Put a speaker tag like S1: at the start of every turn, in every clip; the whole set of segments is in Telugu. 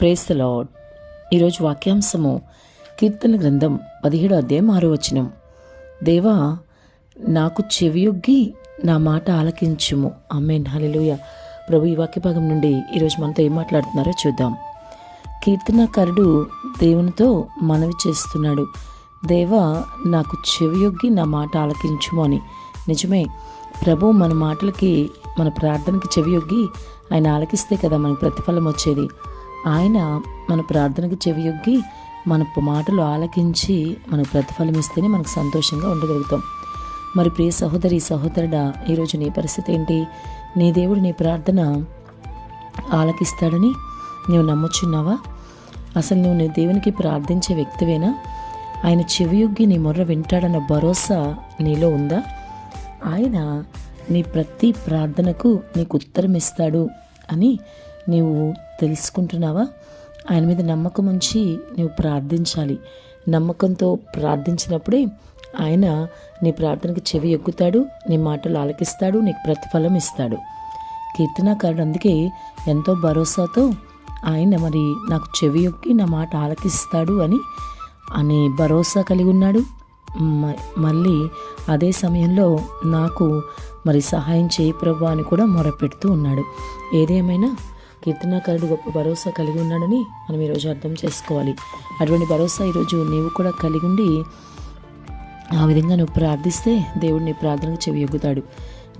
S1: ప్రేస్ ద లాడ్ ఈరోజు వాక్యాంశము కీర్తన గ్రంథం పదిహేడు అధ్యాయం ఆరో వచనం. దేవా నాకు చెవియొగ్గి నా మాట ఆలకించుము. అమ్మేన్ హలిలోయ ప్రభు ఈ వాక్యభాగం నుండి ఈరోజు మనతో ఏం మాట్లాడుతున్నారో చూద్దాం. కీర్తనకారుడు దేవునితో మనవి చేస్తున్నాడు. దేవా నాకు చెవియొగ్గి నా మాట ఆలకించుము అని. నిజమే ప్రభు మన మాటలకి మన ప్రార్థనకి చెవియొగ్గి ఆయన ఆలకిస్తే కదా మనకు ప్రతిఫలం వచ్చేది. ఆయన మన ప్రార్థనకు చెవియొగ్గి మన మాటలు ఆలకించి మనకు ప్రతిఫలం ఇస్తేనే మనకు సంతోషంగా ఉండగలుగుతాం. మరి ప్రియ సహోదరి సహోదరుడా ఈరోజు నీ పరిస్థితి ఏంటి? నీ దేవుడు నీ ప్రార్థన ఆలకిస్తాడని నువ్వు నమ్ముచున్నావా? అసలు నువ్వు నీ దేవునికి ప్రార్థించే వ్యక్తివేనా? ఆయన చెవియొగ్గి నీ మొర్ర వింటాడన్న భరోసా నీలో ఉందా? ఆయన నీ ప్రతి ప్రార్థనకు నీకు ఉత్తరం ఇస్తాడు అని నీవు తెలుసుకుంటున్నావా? ఆయన మీద నమ్మకం ఉంచి నీవు ప్రార్థించాలి. నమ్మకంతో ప్రార్థించినప్పుడే ఆయన నీ ప్రార్థనకు చెవి ఎక్కుతాడు నీ మాటలు ఆలకిస్తాడు నీకు ప్రతిఫలం ఇస్తాడు. కీర్తనాకారుడు అందుకే ఎంతో భరోసాతో ఆయన మరి నాకు చెవి ఎక్కి నా మాట ఆలకిస్తాడు అని అని భరోసా కలిగి ఉన్నాడు. మ- మళ్ళీ అదే సమయంలో నాకు మరి సహాయం చేయి ప్రభు అని కూడా మొరపెడుతూ ఉన్నాడు. ఏదేమైనా కీర్తనాకారుడు గొప్ప భరోసా కలిగి ఉన్నాడని మనం ఈరోజు అర్థం చేసుకోవాలి. అటువంటి భరోసా ఈరోజు నీవు కూడా కలిగి ఉండి ఆ విధంగా నువ్వు ప్రార్థిస్తే దేవుడు నీ ప్రార్థనకు చెవియొగ్గుతాడు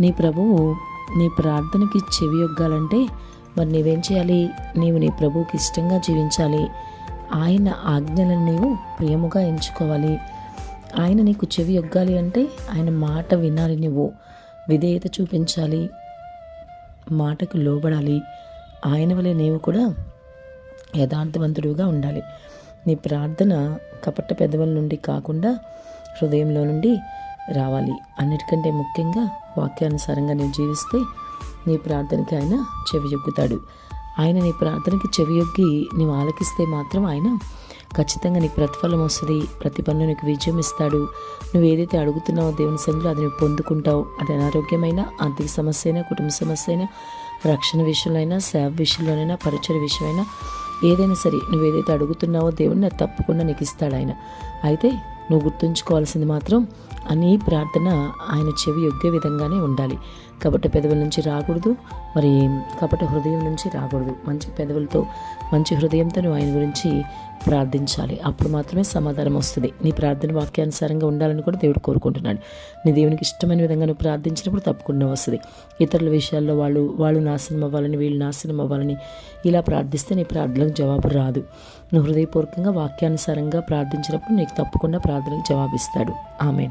S1: నీ ప్రభువు నీ ప్రార్థనకి చెవియొగ్గాలంటే మరి నీవేం చేయాలి? నీవు నీ ప్రభువుకి ఇష్టంగా జీవించాలి. ఆయన ఆజ్ఞలను నీవు ప్రేముగా ఎంచుకోవాలి. ఆయన నీకు చెవి యొగ్గాలి అంటే ఆయన మాట వినాలి నువ్వు. విధేయత చూపించాలి. మాటకు లోబడాలి. ఆయన వలె నీవు కూడా యథార్థవంతుడుగా ఉండాలి. నీ ప్రార్థన కపట పెదవుల నుండి కాకుండా హృదయంలో నుండి రావాలి. అన్నిటికంటే ముఖ్యంగా వాక్యానుసారంగా నీవు జీవిస్తే నీ ప్రార్థనకి ఆయన చెవియొగ్గుతాడు ఆయన నీ ప్రార్థనకి చెవి యొగ్గి నీవు ఆలకిస్తే మాత్రం ఆయన ఖచ్చితంగా నీకు ప్రతిఫలం వస్తుంది. ప్రతి పనులు నీకు విజయం ఇస్తాడు. నువ్వు ఏదైతే అడుగుతున్నావో దేవుని సందులో అది నువ్వు పొందుకుంటావు. అది అనారోగ్యమైన ఆర్థిక సమస్య అయినా కుటుంబ సమస్య అయినా రక్షణ విషయంలో అయినా సేవ విషయంలోనైనా పరిచయ విషయమైనా ఏదైనా సరే నువ్వు ఏదైతే అడుగుతున్నావో దేవుడిని తప్పకుండా నీకు ఇస్తాడు ఆయన. అయితే నువ్వు గుర్తుంచుకోవాల్సింది మాత్రం అని ప్రార్థన ఆయన చెవి యొగ్గే విధంగానే ఉండాలి. కపట పెదవుల నుంచి రాకూడదు మరి కపట హృదయం నుంచి రాకూడదు. మంచి పెదవులతో మంచి హృదయంతో నువ్వు ఆయన గురించి ప్రార్థించాలి. అప్పుడు మాత్రమే సమాధానం వస్తుంది. నీ ప్రార్థన వాక్యానుసారంగా ఉండాలని కూడా దేవుడు కోరుకుంటున్నాడు. నీ దేవునికి ఇష్టమైన విధంగా నువ్వు ప్రార్థించినప్పుడు తప్పకుండా వస్తుంది. ఇతరుల విషయాల్లో వాళ్ళు వాళ్ళు నాశనం అవ్వాలని వీళ్ళు నాశనం అవ్వాలని ఇలా ప్రార్థిస్తే నీ ప్రార్థనకు జవాబు రాదు. నువ్వు హృదయపూర్వకంగా వాక్యానుసారంగా ప్రార్థించినప్పుడు నీకు తప్పకుండా ప్రార్థనకు జవాబిస్తాడు. ఆమె